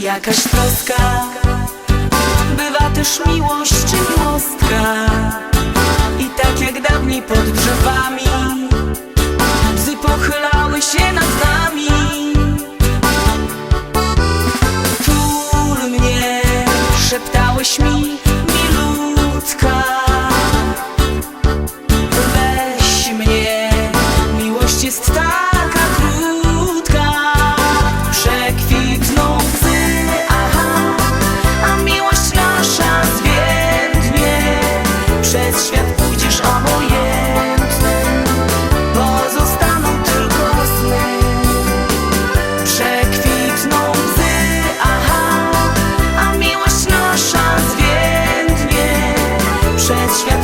jakaś troska. Bywa też miłość czy miłostka I tak jak dawniej pod drzewami Bzy pochylały się nad nami. Tul mnie, szeptałeś mi Let's go.